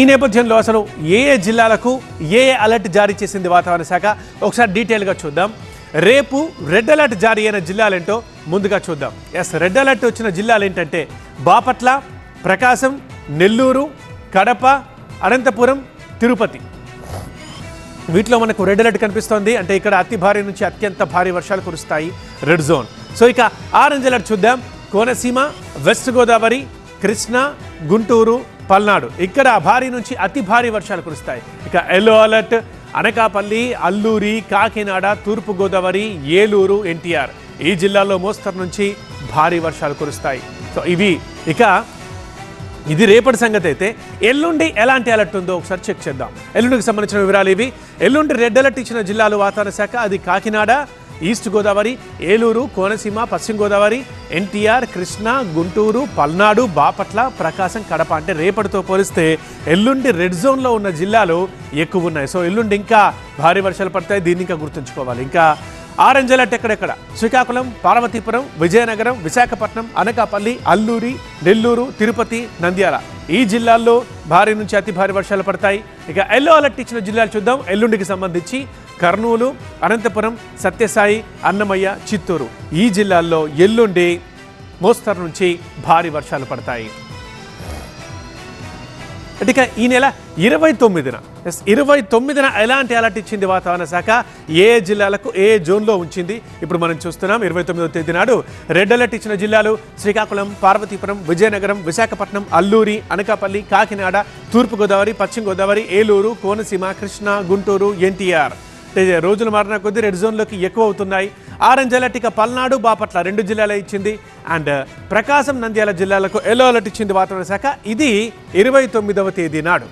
ఈ నేపథ్యంలో అసలు ఏ ఏ జిల్లాలకు ఏ ఏ అలర్ట్ జారీ చేసింది వాతావరణ శాఖ? ఒకసారి డీటెయిల్గా చూద్దాం. రేపు రెడ్ అలర్ట్ జారీ అయిన జిల్లాలేంటో ముందుగా చూద్దాం. ఎస్ రెడ్ అలర్ట్ వచ్చిన జిల్లాలు ఏంటంటే బాపట్ల ప్రకాశం నెల్లూరు కడప అనంతపురం తిరుపతి. వీటిలో మనకు రెడ్ అలర్ట్ కనిపిస్తోంది. అంటే ఇక్కడ అతి భారీ నుంచి అత్యంత భారీ వర్షాలు కురుస్తాయి రెడ్ జోన్ సో ఇక ఆరెంజ్ అలర్ట్ చూద్దాం. కోనసీమ వెస్ట్ గోదావరి కృష్ణా గుంటూరు పల్నాడు. ఇక్కడ భారీ నుంచి అతి భారీ వర్షాలు కురుస్తాయి. ఇక ఎల్లో అలర్ట్ అనకాపల్లి అల్లూరి కాకినాడ తూర్పు గోదావరి ఏలూరు ఎన్టీఆర్. ఈ జిల్లాల్లో మోస్తరు నుంచి భారీ వర్షాలు కురుస్తాయి. సో ఇవి ఇక ఇది రేపటి సంగతి అయితే. ఎల్లుండి ఎలాంటి అలర్ట్ ఉందో ఒకసారి చెక్ చేద్దాం. ఎల్లుండికి సంబంధించిన వివరాలు ఇవి. ఎల్లుండి రెడ్ అలర్ట్ ఇచ్చిన జిల్లాలు వాతావరణ శాఖ అది కాకినాడ ఈస్ట్ గోదావరి ఏలూరు కోనసీమ పశ్చిమ గోదావరి ఎన్టీఆర్ కృష్ణా గుంటూరు పల్నాడు బాపట్ల ప్రకాశం కడప అంటే రేపటితో పోలిస్తే ఎల్లుండి రెడ్ జోన్లో ఉన్న జిల్లాలు ఎక్కువ ఉన్నాయి. సో ఎల్లుండి ఇంకా భారీ వర్షాలు పడతాయి. దీన్ని ఇంకా గుర్తుంచుకోవాలి. ఇంకా ఆరెంజ్ అలర్ట్ ఎక్కడెక్కడ? శ్రీకాకుళం పార్వతీపురం విజయనగరం విశాఖపట్నం అనకాపల్లి అల్లూరి నెల్లూరు తిరుపతి నంద్యాల. ఈ జిల్లాల్లో భారీ నుంచి అతి భారీ వర్షాలు పడతాయి. ఇక ఎల్లో అలర్ట్ ఇచ్చిన జిల్లాలు చూద్దాం. ఎల్లుండికి సంబంధించి కర్నూలు అనంతపురం సత్యసాయి అన్నమయ్య చిత్తూరు. ఈ జిల్లాల్లో ఎల్లుండి మోస్తరు నుంచి భారీ వర్షాలు పడతాయి. ఇక ఈ నెల ఇరవై తొమ్మిదిన ఎస్ ఇరవై తొమ్మిదిన ఎలాంటి అలర్ట్ ఇచ్చింది వాతావరణ శాఖ? ఏ జిల్లాలకు ఏ జోన్లో ఉంచింది? ఇప్పుడు మనం చూస్తున్నాం ఇరవై తొమ్మిదవ తేదీ నాడు రెడ్ అలర్ట్ ఇచ్చిన జిల్లాలు శ్రీకాకుళం పార్వతీపురం విజయనగరం విశాఖపట్నం అల్లూరి అనకాపల్లి కాకినాడ తూర్పుగోదావరి పశ్చిమ గోదావరి ఏలూరు కోనసీమ కృష్ణా గుంటూరు ఎన్టీఆర్. రోజులు మారిన కొద్దీ రెడ్ జోన్లోకి ఎక్కువ అవుతున్నాయి ఆరెంజ్ అలర్ట్ ఇక పల్నాడు బాపట్ల రెండు జిల్లాలే ఇచ్చింది. అండ్ uh, ప్రకాశం నంద్యాల జిల్లాలకు ఎల్లో అలర్ట్ ఇచ్చింది వాతావరణ శాఖ. ఇది ఇరవై తొమ్మిదవ తేదీ నాడు.